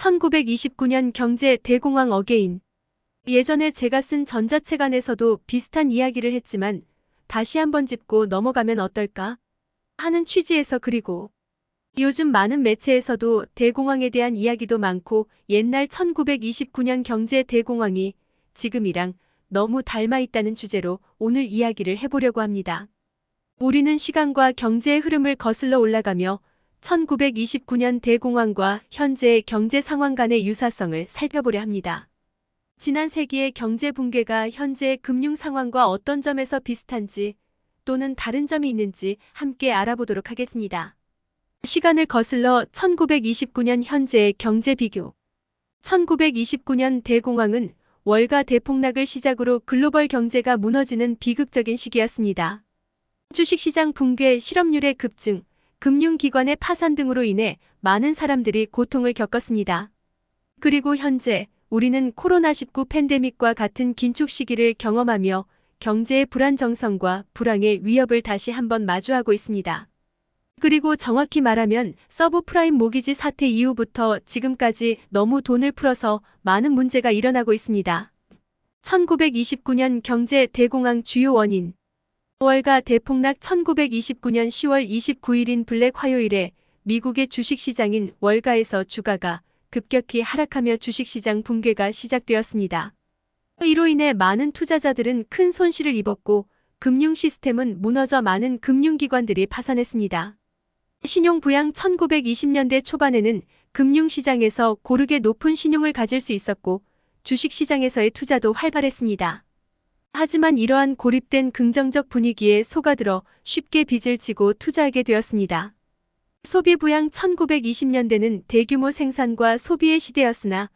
1929년 경제 대공황 어게인. 예전에 제가 쓴 전자책 안에서도 비슷한 이야기를 했지만 다시 한번 짚고 넘어가면 어떨까? 하는 취지에서 그리고 요즘 많은 매체에서도 대공황에 대한 이야기도 많고 옛날 1929년 경제 대공황이 지금이랑 너무 닮아 있다는 주제로 오늘 이야기를 해보려고 합니다. 우리는 시간과 경제의 흐름을 거슬러 올라가며 1929년 대공황과 현재의 경제 상황 간의 유사성을 살펴보려 합니다. 지난 세기의 경제 붕괴가 현재의 금융 상황과 어떤 점에서 비슷한지 또는 다른 점이 있는지 함께 알아보도록 하겠습니다. 시간을 거슬러 1929년 현재의 경제 비교. 1929년 대공황은 월가 대폭락을 시작으로 글로벌 경제가 무너지는 비극적인 시기였습니다. 주식시장 붕괴, 실업률의 급증, 금융기관의 파산 등으로 인해 많은 사람들이 고통을 겪었습니다. 그리고 현재 우리는 코로나19 팬데믹과 같은 긴축 시기를 경험하며 경제의 불안 정성과 불황의 위협을 다시 한번 마주하고 있습니다. 그리고 정확히 말하면 서브프라임 모기지 사태 이후부터 지금까지 너무 돈을 풀어서 많은 문제가 일어나고 있습니다. 1929년 경제 대공황 주요 원인 월가 대폭락 1929년 10월 29일인 블랙 화요일에 미국의 주식시장인 월가에서 주가가 급격히 하락하며 주식시장 붕괴가 시작되었습니다. 이로 인해 많은 투자자들은 큰 손실을 입었고 금융 시스템은 무너져 많은 금융기관들이 파산했습니다. 신용부양 1920년대 초반에는 금융시장에서 고르게 높은 신용을 가질 수 있었고 주식시장에서의 투자도 활발했습니다. 하지만 이러한 고립된 긍정적 분위기에 속아들어 쉽게 빚을 지고 투자하게 되었습니다. 소비 부양 1920년대는 대규모 생산과 소비의 시대였으나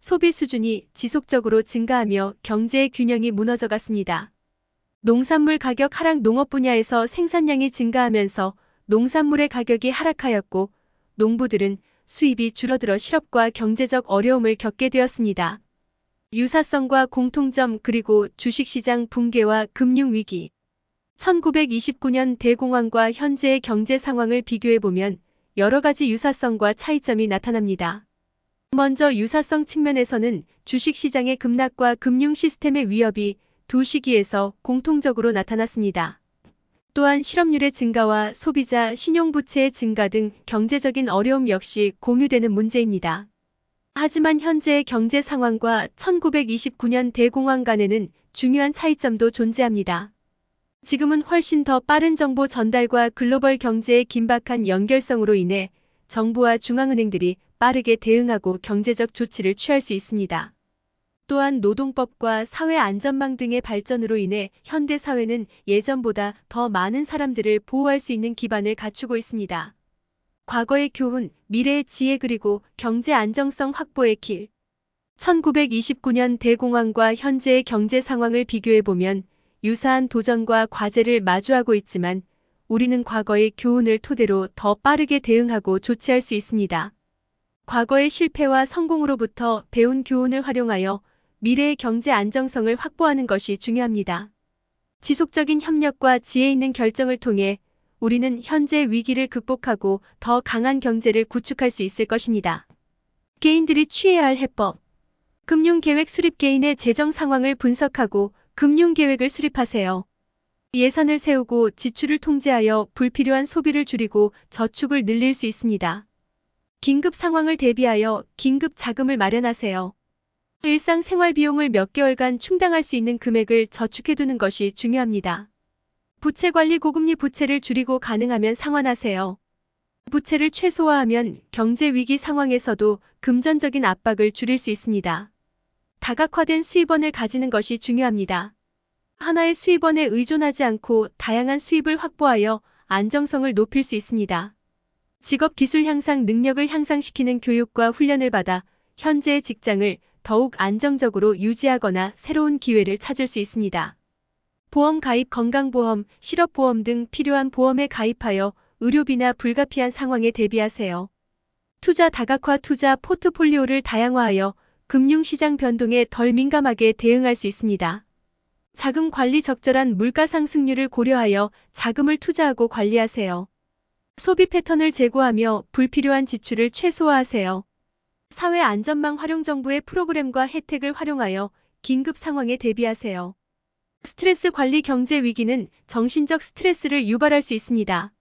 소비 수준이 지속적으로 증가하며 경제의 균형이 무너져 갔습니다. 농산물 가격 하락 농업 분야에서 생산량이 증가하면서 농산물의 가격이 하락하였고 농부들은 수입이 줄어들어 실업과 경제적 어려움을 겪게 되었습니다. 유사성과 공통점 그리고 주식시장 붕괴와 금융위기 1929년 대공황과 현재의 경제 상황을 비교해보면 여러 가지 유사성과 차이점이 나타납니다. 먼저 유사성 측면에서는 주식시장의 급락과 금융 시스템의 위협이 두 시기에서 공통적으로 나타났습니다. 또한 실업률의 증가와 소비자 신용부채의 증가 등 경제적인 어려움 역시 공유되는 문제입니다. 하지만 현재의 경제 상황과 1929년 대공황 간에는 중요한 차이점도 존재합니다. 지금은 훨씬 더 빠른 정보 전달과 글로벌 경제의 긴박한 연결성으로 인해 정부와 중앙은행들이 빠르게 대응하고 경제적 조치를 취할 수 있습니다. 또한 노동법과 사회 안전망 등의 발전으로 인해 현대 사회는 예전보다 더 많은 사람들을 보호할 수 있는 기반을 갖추고 있습니다. 과거의 교훈, 미래의 지혜 그리고 경제 안정성 확보의 길. 1929년 대공황과 현재의 경제 상황을 비교해보면 유사한 도전과 과제를 마주하고 있지만 우리는 과거의 교훈을 토대로 더 빠르게 대응하고 조치할 수 있습니다. 과거의 실패와 성공으로부터 배운 교훈을 활용하여 미래의 경제 안정성을 확보하는 것이 중요합니다. 지속적인 협력과 지혜 있는 결정을 통해 우리는 현재 위기를 극복하고 더 강한 경제를 구축할 수 있을 것입니다. 개인들이 취해야 할 해법. 금융계획 수립 개인의 재정 상황을 분석하고 금융계획을 수립하세요. 예산을 세우고 지출을 통제하여 불필요한 소비를 줄이고 저축을 늘릴 수 있습니다. 긴급 상황을 대비하여 긴급 자금을 마련하세요. 일상 생활 비용을 몇 개월간 충당할 수 있는 금액을 저축해두는 것이 중요합니다. 부채 관리 고금리 부채를 줄이고 가능하면 상환하세요. 부채를 최소화하면 경제 위기 상황에서도 금전적인 압박을 줄일 수 있습니다. 다각화된 수입원을 가지는 것이 중요합니다. 하나의 수입원에 의존하지 않고 다양한 수입을 확보하여 안정성을 높일 수 있습니다. 직업 기술 향상 능력을 향상시키는 교육과 훈련을 받아 현재의 직장을 더욱 안정적으로 유지하거나 새로운 기회를 찾을 수 있습니다. 보험 가입 건강보험, 실업보험 등 필요한 보험에 가입하여 의료비나 불가피한 상황에 대비하세요. 투자 다각화 투자 포트폴리오를 다양화하여 금융시장 변동에 덜 민감하게 대응할 수 있습니다. 자금 관리 적절한 물가 상승률을 고려하여 자금을 투자하고 관리하세요. 소비 패턴을 제고하며 불필요한 지출을 최소화하세요. 사회 안전망 활용 정부의 프로그램과 혜택을 활용하여 긴급 상황에 대비하세요. 스트레스 관리 경제 위기는 정신적 스트레스를 유발할 수 있습니다.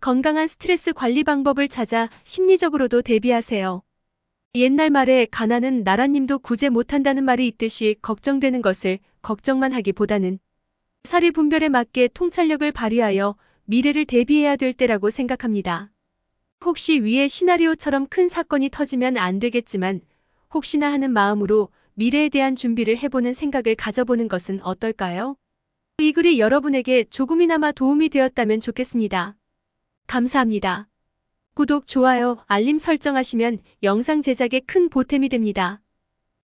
건강한 스트레스 관리 방법을 찾아 심리적으로도 대비하세요. 옛날 말에 가난은 나라님도 구제 못한다는 말이 있듯이 걱정되는 것을 걱정만 하기보다는 사리 분별에 맞게 통찰력을 발휘하여 미래를 대비해야 될 때라고 생각합니다. 혹시 위의 시나리오처럼 큰 사건이 터지면 안 되겠지만 혹시나 하는 마음으로 미래에 대한 준비를 해보는 생각을 가져보는 것은 어떨까요? 이 글이 여러분에게 조금이나마 도움이 되었다면 좋겠습니다. 감사합니다. 구독, 좋아요, 알림 설정하시면 영상 제작에 큰 보탬이 됩니다.